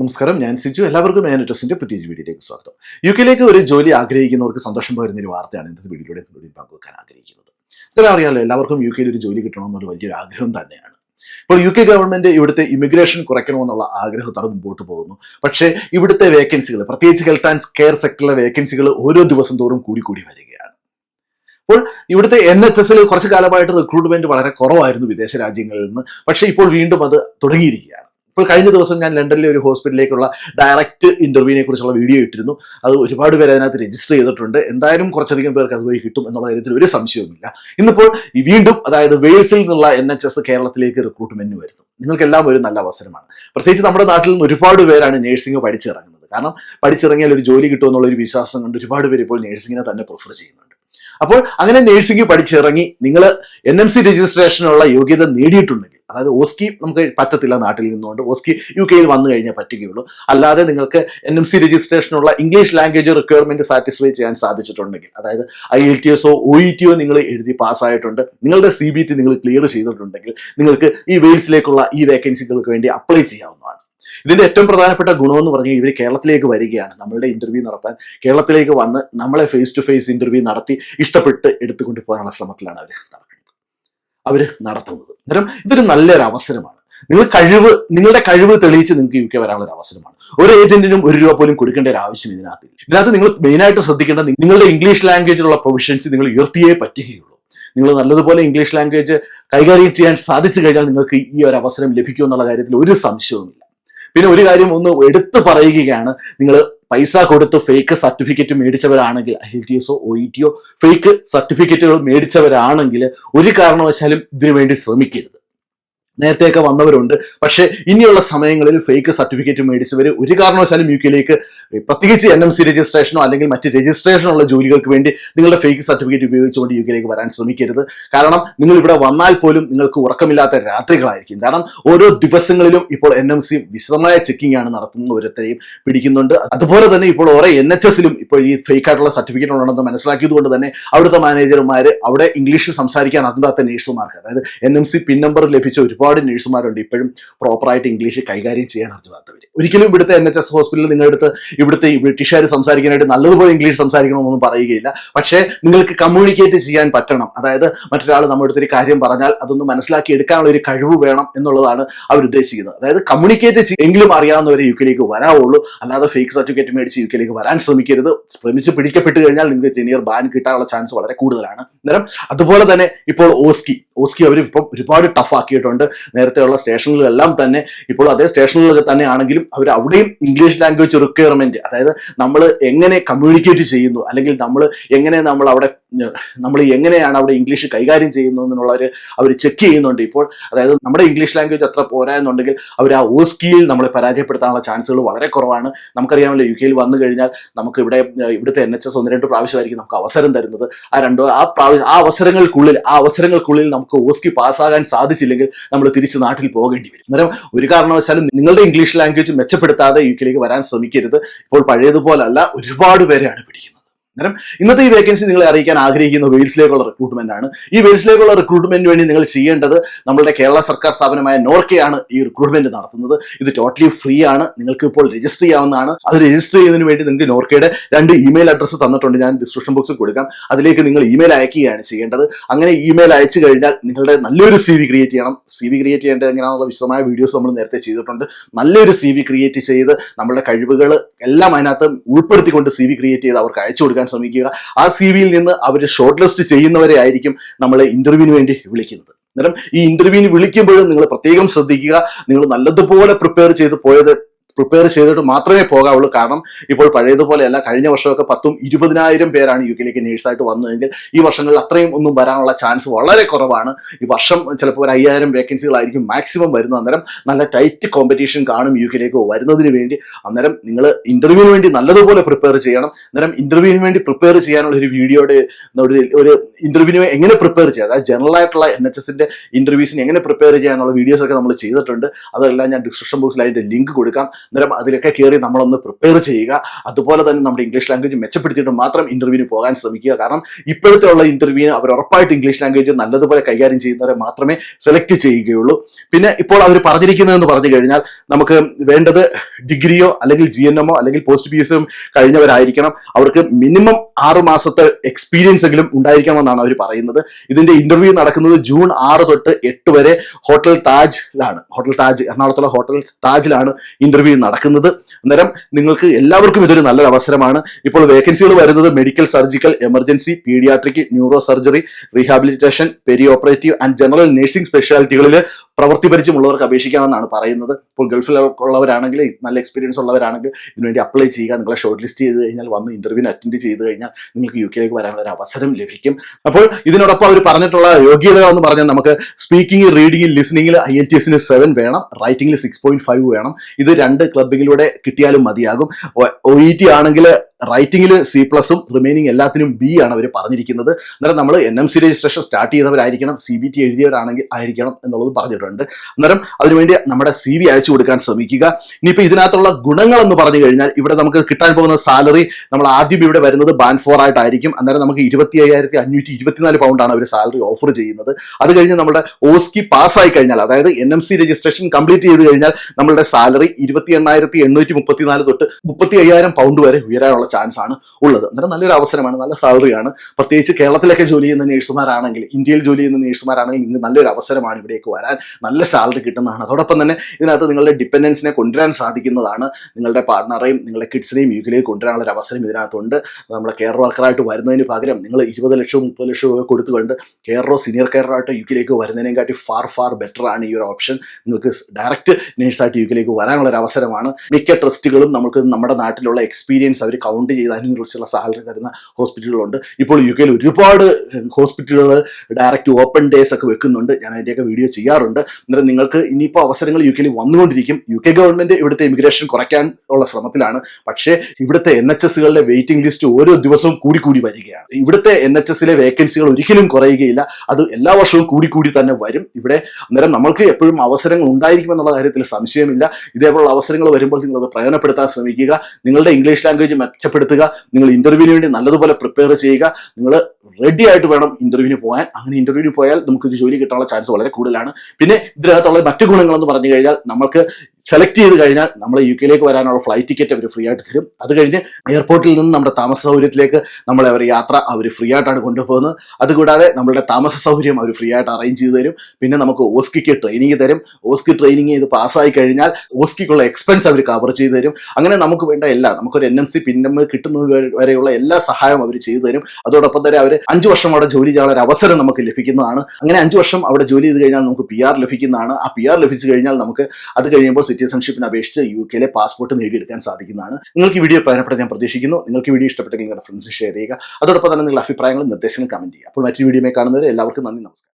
നമസ്കാരം ഞാൻ സിജു. എല്ലാവർക്കും ഞാൻ ടെസ്റ്റിന്റെ പുതിയ വീഡിയോയിലേക്ക് സ്വാഗതം. യു കെയിലേക്ക് ഒരു ജോലി ആഗ്രഹിക്കുന്നവർക്ക് സന്തോഷം പകരുന്ന ഒരു വാർത്തയാണ് ഇന്നത്തെ വീഡിയോയിലൂടെ പങ്കുവെക്കാൻ ആഗ്രഹിക്കുന്നത്. ഇതെല്ലാം അറിയാമല്ലോ എല്ലാവർക്കും യു കെയിൽ ഒരു ജോലി കിട്ടണമെന്നൊരു വലിയൊരു ആഗ്രഹം തന്നെയാണ്. ഇപ്പോൾ യു കെ ഗവൺമെന്റ് ഇവിടുത്തെ ഇമിഗ്രേഷൻ കുറയ്ക്കണമെന്നുള്ള ആഗ്രഹത്തോടെ മുമ്പോട്ട് പോകുന്നു. പക്ഷേ ഇവിടുത്തെ വേക്കൻസികൾ പ്രത്യേകിച്ച് ഹെൽത്ത് ആൻഡ് കെയർ സെക്ടറിലെ വേക്കൻസികൾ ഓരോ ദിവസം തോറും കൂടി കൂടി വരികയാണ്. അപ്പോൾ ഇവിടുത്തെ എൻ എച്ച് എസിൽ കുറച്ച് കാലമായിട്ട് റിക്രൂട്ട്മെന്റ് വളരെ കുറവായിരുന്നു വിദേശ രാജ്യങ്ങളിൽ നിന്ന്. പക്ഷേ ഇപ്പോൾ വീണ്ടും അത് തുടങ്ങിയിരിക്കുകയാണ്. ഇപ്പോൾ കഴിഞ്ഞ ദിവസം ഞാൻ ലണ്ടനിലെ ഒരു ഹോസ്പിറ്റലിലേക്കുള്ള ഡയറക്റ്റ് ഇന്റർവ്യൂവിനെ കുറിച്ചുള്ള വീഡിയോ ഇട്ടിരുന്നു. അത് ഒരുപാട് പേര് അതിനകത്ത് രജിസ്റ്റർ ചെയ്തിട്ടുണ്ട്. എന്തായാലും കുറച്ചധികം പേർക്ക് അതുവഴി കിട്ടും എന്നുള്ള കാര്യത്തിൽ ഒരു സംശയവുമില്ല. ഇന്നിപ്പോൾ വീണ്ടും അതായത് വെയിൽസിൽ നിന്നുള്ള എൻ എച്ച് എസ് കേരളത്തിലേക്ക് റിക്രൂട്ട്മെന്റ് വരുന്നു. നിങ്ങൾക്കെല്ലാം ഒരു നല്ല അവസരമാണ്. പ്രത്യേകിച്ച് നമ്മുടെ നാട്ടിൽ നിന്ന് ഒരുപാട് പേരാണ് നഴ്സിംഗ് പഠിച്ചിറങ്ങുന്നത്. കാരണം പഠിച്ചിറങ്ങിയാൽ ഒരു ജോലി കിട്ടുമെന്നുള്ള ഒരു വിശ്വാസം കൊണ്ട് ഒരുപാട് പേര് ഇപ്പോൾ നഴ്സിംഗിനെ തന്നെ പ്രിഫർ ചെയ്യുന്നുണ്ട്. അപ്പോൾ അങ്ങനെ നേഴ്സിംഗ് പഠിച്ചിറങ്ങി നിങ്ങൾ എൻ എം സി രജിസ്ട്രേഷനുള്ള യോഗ്യത നേടിയിട്ടുണ്ടെങ്കിൽ അതായത് ഓസ്കി നമുക്ക് പറ്റത്തില്ല നാട്ടിൽ നിന്നുകൊണ്ട് ഓസ്കി യു കെയിൽ വന്നു കഴിഞ്ഞാൽ പറ്റുകയുള്ളൂ. അല്ലാതെ നിങ്ങൾക്ക് എൻ എം സി രജിസ്ട്രേഷനുള്ള ഇംഗ്ലീഷ് ലാംഗ്വേജ് റിക്വയർമെന്റ് സാറ്റിസ്ഫൈ ചെയ്യാൻ സാധിച്ചിട്ടുണ്ടെങ്കിൽ അതായത് ഐ എൽ ടി എസോ ഒ ഇ ടിയോ നിങ്ങൾ എഴുതി പാസ്സായിട്ടുണ്ട് നിങ്ങളുടെ സി ബി ടി നിങ്ങൾ ക്ലിയർ ചെയ്തിട്ടുണ്ടെങ്കിൽ നിങ്ങൾക്ക് ഈ വെയിൽസിലേക്കുള്ള ഈ വേക്കൻസികൾക്ക് വേണ്ടി അപ്ലൈ ചെയ്യാവുന്നതാണ്. ഇതിന്റെ ഏറ്റവും പ്രധാനപ്പെട്ട ഗുണമെന്ന് പറഞ്ഞാൽ ഇവർ കേരളത്തിലേക്ക് വരികയാണ്. നമ്മളുടെ ഇന്റർവ്യൂ നടത്താൻ കേരളത്തിലേക്ക് വന്ന് നമ്മളെ ഫേസ് ടു ഫേസ് ഇന്റർവ്യൂ നടത്തി ഇഷ്ടപ്പെട്ട് എടുത്തുകൊണ്ട് പോകാനുള്ള ശ്രമത്തിലാണ് അവർ നടക്കുന്നത് അവർ നടത്തുന്നത്. അന്നേരം ഇതൊരു നല്ലൊരു അവസരമാണ്. നിങ്ങൾ കഴിവ് നിങ്ങളുടെ കഴിവ് തെളിയിച്ച് നിങ്ങൾക്ക് യു കെ വരാനുള്ള ഒരു അവസരമാണ്. ഒരു ഏജന്റിനും ഒരു രൂപ പോലും കൊടുക്കേണ്ട ഒരു ആവശ്യം ഇതിനകത്ത് ഇതിനകത്ത് നിങ്ങൾ മെയിനായിട്ട് ശ്രദ്ധിക്കേണ്ട നിങ്ങളുടെ ഇംഗ്ലീഷ് ലാംഗ്വേജിലുള്ള പ്രൊവിഷൻസ് നിങ്ങൾ ഉയർത്തിയേ പറ്റുകയുള്ളൂ. നിങ്ങൾ നല്ലതുപോലെ ഇംഗ്ലീഷ് ലാംഗ്വേജ് കൈകാര്യം ചെയ്യാൻ സാധിച്ചു കഴിഞ്ഞാൽ നിങ്ങൾക്ക് ഈ ഒരു അവസരം ലഭിക്കുമെന്നുള്ള കാര്യത്തിൽ ഒരു സംശയവുമില്ല. പിന്നെ ഒരു കാര്യം ഒന്ന് എടുത്തു പറയുകയാണ്. നിങ്ങൾ പൈസ കൊടുത്ത് ഫേക്ക് സർട്ടിഫിക്കറ്റ് മേടിച്ചവരാണെങ്കിൽ ഐ ടി എസോ ഒ ഇ ടിയോ ഫേക്ക് സർട്ടിഫിക്കറ്റുകൾ മേടിച്ചവരാണെങ്കിൽ ഒരു കാരണവശാലും ഇതിനു വേണ്ടി ശ്രമിക്കരുത്. നേരത്തെയൊക്കെ വന്നവരുണ്ട്. പക്ഷേ ഇനിയുള്ള സമയങ്ങളിൽ ഫേക്ക് സർട്ടിഫിക്കറ്റ് മേടിച്ചവർ ഒരു കാരണവശാലും യു കെയിലേക്ക് പ്രത്യേകിച്ച് എൻ എം സി രജിസ്ട്രേഷനോ അല്ലെങ്കിൽ മറ്റ് രജിസ്ട്രേഷനുള്ള ജോലികൾക്ക് വേണ്ടി നിങ്ങളുടെ ഫേക്ക് സർട്ടിഫിക്കറ്റ് ഉപയോഗിച്ചുകൊണ്ട് യു കെയിലേക്ക് വരാൻ ശ്രമിക്കരുത്. കാരണം നിങ്ങൾ ഇവിടെ വന്നാൽ പോലും നിങ്ങൾക്ക് ഉറക്കമില്ലാത്ത രാത്രികളായിരിക്കും. കാരണം ഓരോ ദിവസങ്ങളിലും ഇപ്പോൾ എൻ എം സി വിശദമായ ചെക്കിംഗ് ആണ് നടത്തുന്നത് ഓരോരുത്തരെയും പിടിക്കുന്നുണ്ട്. അതുപോലെ തന്നെ ഇപ്പോൾ ഓരോ എൻ എച്ച് എസിലും ഇപ്പോൾ ഈ ഫേക്ക് ആയിട്ടുള്ള സർട്ടിഫിക്കറ്റ് ഉണ്ടെന്ന് മനസ്സിലാക്കിയത് കൊണ്ട് തന്നെ അവിടുത്തെ മാനേജർമാർ അവിടെ ഇംഗ്ലീഷിൽ സംസാരിക്കാൻ അറിയാത്ത നേഴ്സുമാർക്ക് അതായത് N M C pin number ലഭിച്ച ഒരുപാട് നേഴ്സുമാരുണ്ട് ഇപ്പോഴും പ്രോപ്പറായിട്ട് ഇംഗ്ലീഷ് കൈകാര്യം ചെയ്യാൻ അറിയാത്തവർ ഒരിക്കലും ഇവിടുത്തെ എൻ എച്ച് എസ് ഹോസ്പിറ്റലിൽ നിങ്ങളുടെ അടുത്ത് ഇവിടുത്തെ ബ്രിട്ടീഷുകാർ സംസാരിക്കാനായിട്ട് നല്ലതുപോലെ ഇംഗ്ലീഷ് സംസാരിക്കണമെന്നൊന്നും പറയുകയില്ല. പക്ഷേ നിങ്ങൾക്ക് കമ്മ്യൂണിക്കേറ്റ് ചെയ്യാൻ പറ്റണം. അതായത് മറ്റൊരാൾ നമ്മുടെ അടുത്തൊരു കാര്യം പറഞ്ഞാൽ അതൊന്ന് മനസ്സിലാക്കി എടുക്കാനുള്ള ഒരു കഴിവ് വേണം എന്നുള്ളതാണ് അവർ ഉദ്ദേശിക്കുന്നത്. അതായത് കമ്മ്യൂണിക്കേറ്റ് എങ്കിലും അറിയാവുന്നവരെ യു കെയിലേക്ക് വരാവുള്ളൂ. അല്ലാതെ ഫേക്ക് സർട്ടിഫിക്കറ്റ് മേടിച്ച് യു കെയിലേക്ക് വരാൻ ശ്രമിക്കരുത്. ശ്രമിച്ച് പിടിക്കപ്പെട്ട് കഴിഞ്ഞാൽ നിങ്ങൾക്ക് ടെനിയർ ബാൻ കിട്ടാനുള്ള ചാൻസ് വളരെ കൂടുതലാണ്. അന്നേരം അതുപോലെ തന്നെ ഇപ്പോൾ ഓസ്കി. ഓസ്കി അവർ ഇപ്പോൾ ഒരുപാട് ടഫ് ആക്കിയിട്ടുണ്ട്. നേരത്തെയുള്ള സ്റ്റേഷനുകളിലെല്ലാം തന്നെ ഇപ്പോൾ അതേ സ്റ്റേഷനുകളിലൊക്കെ തന്നെ ആണെങ്കിലും അവർ അവിടെയും ഇംഗ്ലീഷ് ലാംഗ്വേജ് റിക്വയർമെന്റ് അതായത് നമ്മൾ എങ്ങനെ കമ്മ്യൂണിക്കേറ്റ് ചെയ്യുന്നു അല്ലെങ്കിൽ നമ്മൾ എങ്ങനെ നമ്മൾ അവിടെ നമ്മൾ എങ്ങനെയാണ് അവിടെ ഇംഗ്ലീഷ് കൈകാര്യം ചെയ്യുന്നത് എന്നുള്ളവർ അവർ ചെക്ക് ചെയ്യുന്നുണ്ട്. ഇപ്പോൾ അതായത് നമ്മുടെ ഇംഗ്ലീഷ് ലാംഗ്വേജ് അത്ര പോരാ എന്നുണ്ടെങ്കിൽ അവർ ആ ഓ ഓസ്കിയിൽ നമ്മളെ പരാജയപ്പെടുത്താനുള്ള ചാൻസുകൾ വളരെ കുറവാണ്. നമുക്കറിയാമല്ലോ യു കെയിൽ വന്നു കഴിഞ്ഞാൽ നമുക്ക് ഇവിടെ ഇവിടുത്തെ എൻ എച്ച് എസ് ഒന്ന് രണ്ട് പ്രാവശ്യമായിരിക്കും നമുക്ക് അവസരം തരുന്നത്. ആ രണ്ടോ ആ പ്രാവശ്യം ആ അവസരങ്ങൾക്കുള്ളിൽ ആ അവസരങ്ങൾക്കുള്ളിൽ നമുക്ക് ഓസ്കി പാസ്സാകാൻ സാധിച്ചില്ലെങ്കിൽ നമ്മൾ തിരിച്ച് നാട്ടിൽ പോകേണ്ടി വരും. അന്നേരം ഒരു കാരണവശാലും നിങ്ങളുടെ ഇംഗ്ലീഷ് ലാംഗ്വേജ് മെച്ചപ്പെടുത്താതെ യു കെയിലേക്ക് വരാൻ ശ്രമിക്കരുത്. ഇപ്പോൾ പഴയതുപോലല്ല ഒരുപാട് പേരെയാണ് പിടിക്കുന്നത്. അന്നേരം ഇന്നത്തെ ഈ വേക്കൻസി നിങ്ങളെ അറിയിക്കാൻ ആഗ്രഹിക്കുന്ന വെയിൽസിലേക്കുള്ള റിക്രൂട്ട്മെന്റ് ആണ്. ഈ വെയിൽസിലേക്കുള്ള റിക്രൂട്ട്മെന്റിന് വേണ്ടി നിങ്ങൾ ചെയ്യേണ്ടത് നമ്മുടെ കേരള സർക്കാർ സ്ഥാപനമായ നോർക്കയാണ് ഈ റിക്രൂട്ട്മെന്റ് നടത്തുന്നത്. ഇത് ടോട്ടലി ഫ്രീ ആണ്. നിങ്ങൾക്ക് ഇപ്പോൾ രജിസ്റ്റർ ചെയ്യാവുന്നതാണ്. അത് രജിസ്റ്റർ ചെയ്യുന്നതിന് വേണ്ടി നിങ്ങൾക്ക് നോർക്കയുടെ രണ്ട് ഇമെയിൽ അഡ്രസ്സ് തന്നിട്ടുണ്ട്. ഞാൻ ഡിസ്ക്രിപ്ഷൻ ബോക്സിൽ കൊടുക്കാം. അതിലേക്ക് നിങ്ങൾ ഇമെയിൽ അയക്കുകയാണ് ചെയ്യേണ്ടത്. അങ്ങനെ ഇമെയിൽ അയച്ചു കഴിഞ്ഞാൽ നിങ്ങളുടെ നല്ലൊരു സി വി ക്രിയേറ്റ് ചെയ്യണം. സി വി ക്രിയേറ്റ് ചെയ്യേണ്ടത് എങ്ങനെയാണുള്ള വിശദമായ വീഡിയോസ് നമ്മൾ നേരത്തെ ചെയ്തിട്ടുണ്ട്. നല്ലൊരു സി വി ക്രിയേറ്റ് ചെയ്ത് നമ്മുടെ കഴിവുകൾ എല്ലാം അതിനകത്ത് ഉൾപ്പെടുത്തിക്കൊണ്ട് സി വി ക്രിയേറ്റ് ചെയ്ത് അവർക്ക് അയച്ചു കൊടുക്കാൻ ശ്രമിക്കുക. ആ സി വിയിൽ നിന്ന് അവർ ഷോർട്ട് ലിസ്റ്റ് ചെയ്യുന്നവരെ ആയിരിക്കും നമ്മൾ ഇന്റർവ്യൂവിന് വേണ്ടി വിളിക്കുന്നത്. അന്നേരം ഈ ഇന്റർവ്യൂവിന് വിളിക്കുമ്പോഴും നിങ്ങൾ പ്രത്യേകം ശ്രദ്ധിക്കുക. നിങ്ങൾ നല്ലതുപോലെ പ്രിപ്പയർ ചെയ്ത് പോയത് പ്രിപ്പയർ ചെയ്തിട്ട് മാത്രമേ പോകാവുള്ളൂ. കാരണം ഇപ്പോൾ പഴയതുപോലെയല്ല കഴിഞ്ഞ വർഷമൊക്കെ പത്തും ഇരുപതിനായിരം പേരാണ് യു കെയിലേക്ക് നേഴ്സായിട്ട് വന്നതെങ്കിൽ ഈ വർഷങ്ങളിൽ അത്രയും ഒന്നും വരാനുള്ള ചാൻസ് വളരെ കുറവാണ്. ഈ വർഷം ചിലപ്പോൾ ഒരു അയ്യായിരം വേക്കൻസികളായിരിക്കും മാക്സിമം വരുന്ന അന്നേരം നല്ല ടൈറ്റ് കോമ്പറ്റീഷൻ കാണും യു കെയിലേക്ക് വരുന്നതിന് വേണ്ടി. അന്നേരം നിങ്ങൾ ഇന്റർവ്യൂവിന് വേണ്ടി നല്ലതുപോലെ പ്രിപ്പയർ ചെയ്യണം. അന്നേരം ഇന്റർവ്യൂവിന് വേണ്ടി പ്രിപ്പയർ ചെയ്യാനുള്ള ഒരു വീഡിയോയുടെ ഒരു ഒരു ഇന്റർവ്യൂവിന് എങ്ങനെ പ്രിപ്പയർ ചെയ്യുക അതായത് ജനറൽ ആയിട്ടുള്ള എൻ എച്ച് എസിന്റെ ഇന്റർവ്യൂസിന് എങ്ങനെ പ്രിപ്പയർ ചെയ്യുക എന്നുള്ള വീഡിയോസ് ഒക്കെ നമ്മൾ ചെയ്തിട്ടുണ്ട്. അതെല്ലാം ഞാൻ ഡിസ്ക്രിപ്ഷൻ ബോക്സിൽ അതിന്റെ ലിങ്ക് കൊടുക്കാം. അന്നേരം അതിലൊക്കെ കയറി നമ്മളൊന്ന് പ്രിപ്പയർ ചെയ്യുക. അതുപോലെ തന്നെ നമ്മുടെ ഇംഗ്ലീഷ് ലാംഗ്വേജ് മെച്ചപ്പെടുത്തിയിട്ട് മാത്രം ഇന്റർവ്യൂവിന് പോകാൻ ശ്രമിക്കുക. കാരണം ഇപ്പോഴത്തെ ഉള്ള ഇന്റർവ്യൂവിന് അവർ ഉറപ്പായിട്ട് ഇംഗ്ലീഷ് ലാംഗ്വേജ് നല്ലതുപോലെ കൈകാര്യം ചെയ്യുന്നവരെ മാത്രമേ സെലക്ട് ചെയ്യുകയുള്ളൂ. പിന്നെ ഇപ്പോൾ അവർ പറഞ്ഞിരിക്കുന്നതെന്ന് പറഞ്ഞു കഴിഞ്ഞാൽ നമുക്ക് വേണ്ടത് ഡിഗ്രിയോ അല്ലെങ്കിൽ ജി എൻ എമ്മോ അല്ലെങ്കിൽ പോസ്റ്റ് പി എസും കഴിഞ്ഞവരായിരിക്കണം. അവർക്ക് മിനിമം ആറ് മാസത്തെ എക്സ്പീരിയൻസ് എങ്കിലും ഉണ്ടായിരിക്കണമെന്നാണ് അവർ പറയുന്നത്. ഇതിന്റെ ഇന്റർവ്യൂ നടക്കുന്നത് ജൂൺ ആറ് തൊട്ട് എട്ട് വരെ ഹോട്ടൽ താജിലാണ് ഹോട്ടൽ താജ് എറണാകുളത്തുള്ള ഹോട്ടൽ താജിലാണ് ഇന്റർവ്യൂ നടക്കുന്നത്. അന്നേരം നിങ്ങൾക്ക് എല്ലാവർക്കും ഇതൊരു നല്ലൊരു അവസരമാണ്. ഇപ്പോൾ വേക്കൻസികൾ വരുന്നത് medical surgical emergency paediatric neuro surgery rehabilitation peri operative and general nursing സ്പെഷ്യാലിറ്റികളിൽ പ്രവൃത്തി പരിചയമുള്ളവർക്ക് അപേക്ഷിക്കാമെന്നാണ് പറയുന്നത്. ഇപ്പോൾ ഗൾഫിലുള്ളവരാണെങ്കിൽ നല്ല എക്സ്പീരിയൻസ് ഉള്ളവരാണെങ്കിൽ ഇതിനുവേണ്ടി അപ്ലൈ ചെയ്യുക. നിങ്ങളെ ഷോർട്ട് ലിസ്റ്റ് ചെയ്ത് കഴിഞ്ഞാൽ വന്ന് ഇന്റർവ്യൂവിന് അറ്റൻഡ് ചെയ്ത് കഴിഞ്ഞാൽ നിങ്ങൾക്ക് യു കെയിലേക്ക് വരാനുള്ള ഒരു അവസരം ലഭിക്കും. അപ്പോൾ ഇതിനോടൊപ്പം അവർ പറഞ്ഞിട്ടുള്ള യോഗ്യതകൾ എന്ന് പറഞ്ഞാൽ നമുക്ക് സ്പീക്കിംഗ് റീഡിംഗ് ലിസണിംഗിൽ ഐ എൽ ടി എസിന് സെവൻ വേണം. റൈറ്റിംഗിൽ സിക്സ് പോയിന്റ് ഫൈവ് വേണം. ഇത് രണ്ട് ക്ലബിലൂടെ കിട്ടിയാലും മതിയാകും. ഒ ഇ ടി ആണെങ്കിൽ റൈറ്റിംഗിൽ സി പ്ലസും റിമൈനിങ് എല്ലാത്തിനും ബി ആണ് അവർ പറഞ്ഞിരിക്കുന്നത്. അന്നേരം നമ്മൾ N M C registration start ചെയ്തവരായിരിക്കണം C B T എഴുതിയവരാണെങ്കിൽ ആയിരിക്കണം എന്നുള്ളത് പറഞ്ഞിട്ടുണ്ട്. അന്നേരം അതിനുവേണ്ടി നമ്മുടെ സി വി അയച്ചു കൊടുക്കാൻ ശ്രമിക്കുക. ഇനിയിപ്പോൾ ഇതിനകത്തുള്ള ഗുണങ്ങൾ എന്ന് പറഞ്ഞു കഴിഞ്ഞാൽ ഇവിടെ നമുക്ക് കിട്ടാൻ പോകുന്ന സാലറി നമ്മൾ ആദ്യം ഇവിടെ വരുന്നത് ബാൻ ഫോർ ആയിട്ടായിരിക്കും. അന്നേരം നമുക്ക് ഇരുപത്തി അയ്യായിരത്തി അഞ്ഞൂറ്റി ഇരുപത്തിനാല് പൗണ്ടാണ് അവർ സാലറി ഓഫർ ചെയ്യുന്നത്. അത് കഴിഞ്ഞ് നമ്മുടെ ഓസ്കി പാസ്സായി കഴിഞ്ഞാൽ അതായത് N M C registration complete ചെയ്ത് കഴിഞ്ഞാൽ നമ്മളുടെ സാലറി ഇരുപത്തി എണ്ണായിരത്തി എണ്ണൂറ്റി മുപ്പത്തിനാല് തൊട്ട് മുപ്പത്തി അയ്യായിരം പൗണ്ട് വരെ ഉയരാനുള്ള ചാൻസ് ആണ് ഉള്ളത്. അന്നേരം നല്ലൊരു അവസരമാണ് നല്ല സാലറിയാണ് പ്രത്യേകിച്ച് കേരളത്തിലൊക്കെ ജോലി ചെയ്യുന്ന നേഴ്സുമാരാണെങ്കിൽ ഇന്ത്യയിൽ ജോലി ചെയ്യുന്ന നേഴ്സുമാരാണെങ്കിൽ നിങ്ങൾക്ക് നല്ലൊരു അവസരമാണ് ഇവിടേക്ക് വരാൻ. നല്ല സാലറി കിട്ടുന്നതാണ്. അതോടൊപ്പം തന്നെ ഇതിനകത്ത് നിങ്ങളുടെ ഡിപ്പെൻഡൻസിനെ കൊണ്ടുവരാൻ സാധിക്കുന്നതാണ്. നിങ്ങളുടെ പാർട്ണറെയും നിങ്ങളുടെ കിഡ്സിനെയും യുഗിലേക്ക് കൊണ്ടുവരാനുള്ള ഒരു അവസരം ഇതിനകത്തുണ്ട്. നമ്മുടെ കെയർ വർക്കറായിട്ട് വരുന്നതിന് പകരം നിങ്ങൾ ഇരുപത് ലക്ഷവും മുപ്പത് ലക്ഷവും ഒക്കെ കൊടുത്തുകൊണ്ട് കെയറോ സീനിയർ കെയറായിട്ട് യുഗിലേക്ക് വരുന്നതിനെക്കാട്ടി ഫാർ ഫാർ ബെറ്റർ ആണ് ഈ ഒരു ഓപ്ഷൻ നിങ്ങൾക്ക് ഡയറക്റ്റ് നേഴ്സായിട്ട് യുഗിലേക്ക് വരാനുള്ള ഒരു അവസരമാണ്. മിക്ക ട്രസ്റ്റുകളും നമുക്ക് നമ്മുടെ നാട്ടിലുള്ള എക്സ്പീരിയൻസ് അവർ കൗണ്ട് ചെയ്ത് അതിനനുസരിച്ചുള്ള സാലറി തരുന്ന ഹോസ്പിറ്റലുകളുണ്ട് ഇപ്പോൾ യു കെയിൽ ഒരുപാട് ഹോസ്പിറ്റലുകൾ ഡയറക്റ്റ് ഓപ്പൺ ഡേയ്സ് ഒക്കെ വെക്കുന്നുണ്ട്. ഞാൻ അതിന്റെയൊക്കെ വീഡിയോ ചെയ്യാറുണ്ട്. അന്നേരം നിങ്ങൾക്ക് ഇനിയിപ്പോൾ അവസരങ്ങൾ യു കെയിൽ വന്നുകൊണ്ടിരിക്കും. യു കെ ഗവൺമെന്റ് ഇവിടുത്തെ ഇമിഗ്രേഷൻ കുറയ്ക്കാൻ ഉള്ള ശ്രമത്തിലാണ്. പക്ഷേ ഇവിടുത്തെ എൻ എച്ച് എസുകളുടെ വെയിറ്റിംഗ് ലിസ്റ്റ് ഓരോ ദിവസവും കൂടി കൂടി വരികയാണ്. ഇവിടുത്തെ എൻ എച്ച് എസിലെ വേക്കൻസികൾ ഒരിക്കലും കുറയുകയില്ല. അത് എല്ലാ വർഷവും കൂടി കൂടി തന്നെ വരും. ഇവിടെ അന്നേരം നമ്മൾക്ക് എപ്പോഴും അവസരങ്ങൾ ഉണ്ടായിരിക്കും എന്നുള്ള കാര്യത്തിൽ സംശയമില്ല. ഇതേപോലുള്ള അവസരങ്ങൾ വരുമ്പോൾ നിങ്ങൾ അത് പ്രയോജനപ്പെടുത്താൻ ശ്രമിക്കുക. നിങ്ങളുടെ ഇംഗ്ലീഷ് ലാംഗ്വേജ് മെച്ചപ്പെടുത്തുക നിങ്ങൾ ഇന്റർവ്യൂവിന് വേണ്ടി നല്ലതുപോലെ പ്രിപ്പയർ ചെയ്യുക നിങ്ങൾ റെഡി ആയിട്ട് വേണം ഇന്റർവ്യൂവിന് പോകാൻ. അങ്ങനെ ഇന്റർവ്യൂവിന് പോയാൽ നമുക്ക് ഇത് ജോലി കിട്ടാനുള്ള ചാൻസ് വളരെ കൂടുതലാണ്. പിന്നെ ഇതിനകത്തുള്ള മറ്റു ഗുണങ്ങളെന്ന് പറഞ്ഞു കഴിഞ്ഞാൽ നമുക്ക് സെലക്ട് ചെയ്ത് കഴിഞ്ഞാൽ നമ്മൾ യു കെയിലേക്ക് വരാനുള്ള ഫ്ലൈറ്റ് ടിക്കറ്റ് അവർ ഫ്രീ ആയിട്ട് തരും. അത് കഴിഞ്ഞ് എയർപോർട്ടിൽ നിന്ന് നമ്മുടെ താമസ സൗകര്യത്തിലേക്ക് നമ്മളെ അവർ യാത്ര അവർ ഫ്രീ ആയിട്ടാണ് കൊണ്ടുപോകുന്നത്. അതുകൂടാതെ നമ്മുടെ താമസ സൗകര്യം അവർ ഫ്രീ ആയിട്ട് അറേഞ്ച് ചെയ്ത് തരും. പിന്നെ നമുക്ക് ഓസ്കിക്ക് ട്രെയിനിങ് തരും. ഓസ്കി ട്രെയിനിങ് ഇത് പാസ്സായി കഴിഞ്ഞാൽ ഓസ്കിക്കുള്ള എക്സ്പെൻസ് അവർ കവർ ചെയ്ത് തരും. അങ്ങനെ നമുക്ക് വേണ്ട എല്ലാ നമുക്കൊരു എൻ എം സി പിൻ കിട്ടുന്നത് വരെയുള്ള എല്ലാ സഹായവും അവർ ചെയ്തു തരും. അതോടൊപ്പം തന്നെ അവർ അഞ്ച് വർഷം അവിടെ ജോലി ചെയ്യാനുള്ള ഒരു അവസരം നമുക്ക് ലഭിക്കുന്നതാണ്. അങ്ങനെ അഞ്ച് വർഷം അവിടെ ജോലി ചെയ്ത് കഴിഞ്ഞാൽ നമുക്ക് പി ആർ ലഭിക്കുന്നതാണ്. ആ പി ആർ ലഭിച്ചു കഴിഞ്ഞാൽ നമുക്ക് അത് കഴിയുമ്പോൾ സിറ്റിസൺഷിപ്പിന് അപേക്ഷിച്ച് യു കെയിലെ പാസ്പോർട്ട് നേടിയെടുക്കാൻ സാധിക്കുന്നതാണ്. നിങ്ങൾക്ക് ഈ വീഡിയോ പ്രധാനപ്പെട്ട ഞാൻ പ്രതീക്ഷിക്കുന്നു. നിങ്ങൾക്ക് വീഡിയോ ഇഷ്ടപ്പെട്ടെങ്കിൽ നിങ്ങളുടെ ഫ്രണ്ട്സ് ഷെയർ ചെയ്യുക. അതോടൊപ്പം തന്നെ നിങ്ങളുടെ അഭിപ്രായങ്ങളും നിർദ്ദേശങ്ങളും കമന്റ് ചെയ്യുക. അപ്പോൾ മറ്റൊരു വീഡിയോ കാണുന്നവരെ എല്ലാവർക്കും നന്ദി നമസ്കാരം.